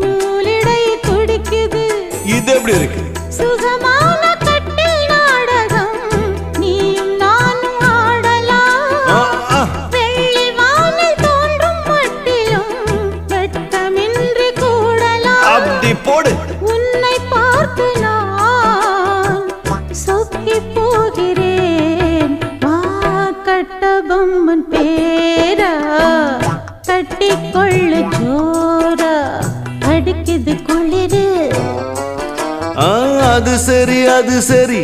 நூலிடை துடிக்குது. இது எப்படி இருக்கு? சுகமான கட்டில் நாடகம் நீயும் நானும் ஆடலாம். வெள்ளி வானில் தோன்றும் மட்டிலும் வெட்கமின்றி கூடலாம். அப்படி போடு. உன்னை பார்த்து நான் சொக்கி போகிறேன். கட்டபொம்மன் பேரா கட்டிக்கொள்ளு ஜோரா அடிக்குது குளிரு. அது சரி அது சரி.